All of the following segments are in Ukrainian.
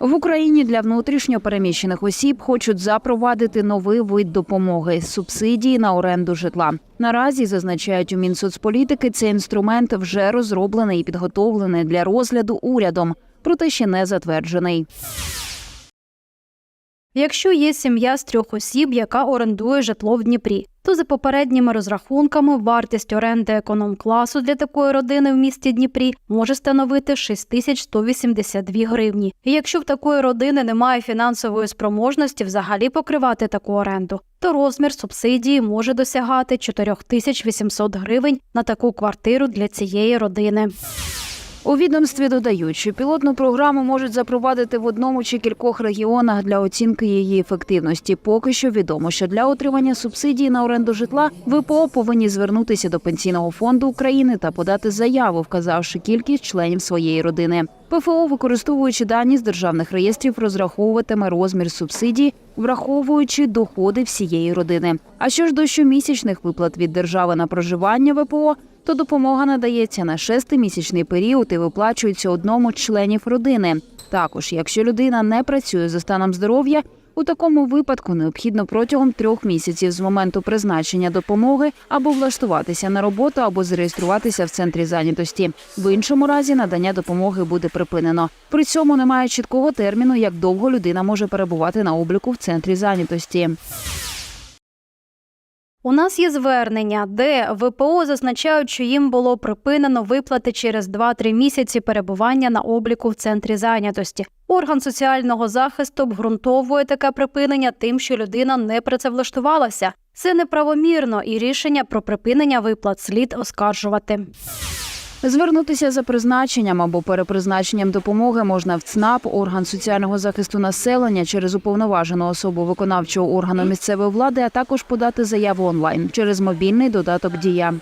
В Україні для внутрішньо переміщених осіб хочуть запровадити новий вид допомоги субсидії на оренду житла. Наразі зазначають у Мінсоцполітики, цей інструмент вже розроблений і підготовлений для розгляду урядом, проте ще не затверджений. Якщо є сім'я з трьох осіб, яка орендує житло в Дніпрі, то за попередніми розрахунками вартість оренди економ-класу для такої родини в місті Дніпрі може становити 6182 гривні. І якщо в такої родини немає фінансової спроможності взагалі покривати таку оренду, то розмір субсидії може досягати 4800 гривень на таку квартиру для цієї родини. У відомстві додають, що пілотну програму можуть запровадити в одному чи кількох регіонах для оцінки її ефективності. Поки що відомо, що для отримання субсидії на оренду житла ВПО повинні звернутися до пенсійного фонду України та подати заяву, вказавши кількість членів своєї родини. ПФО, використовуючи дані з державних реєстрів, розраховуватиме розмір субсидії, враховуючи доходи всієї родини. А що ж до щомісячних виплат від держави на проживання ВПО, то допомога надається на шестимісячний період і виплачується одному з членів родини. Також, якщо людина не працює за станом здоров'я, у такому випадку необхідно протягом трьох місяців з моменту призначення допомоги або влаштуватися на роботу, або зареєструватися в центрі зайнятості. В іншому разі надання допомоги буде припинено. При цьому немає чіткого терміну, як довго людина може перебувати на обліку в центрі зайнятості. У нас є звернення, де ВПО зазначають, що їм було припинено виплати через 2-3 місяці перебування на обліку в центрі зайнятості. Орган соціального захисту обґрунтовує таке припинення тим, що людина не працевлаштувалася. Це неправомірно, і рішення про припинення виплат слід оскаржувати. Звернутися за призначенням або перепризначенням допомоги можна в ЦНАП, орган соціального захисту населення через уповноважену особу виконавчого органу місцевої влади, а також подати заяву онлайн через мобільний додаток Дія.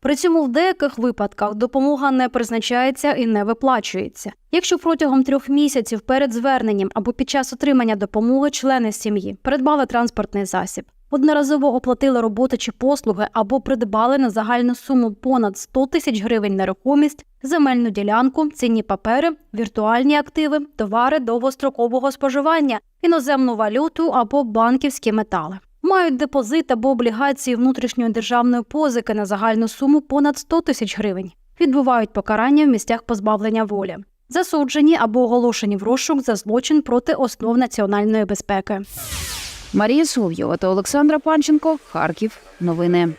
При цьому в деяких випадках допомога не призначається і не виплачується. Якщо протягом трьох місяців перед зверненням або під час отримання допомоги члени сім'ї придбали транспортний засіб, одноразово оплатили роботи чи послуги або придбали на загальну суму понад 100 тисяч гривень нерухомість, земельну ділянку, цінні папери, віртуальні активи, товари довгострокового споживання, іноземну валюту або банківські метали. Мають депозит або облігації внутрішньої державної позики на загальну суму понад 100 тисяч гривень. Відбувають покарання в місцях позбавлення волі. Засуджені або оголошені в розшук за злочин проти основ національної безпеки. Марія Сов'єва та Олександра Панченко. Харків. Новини.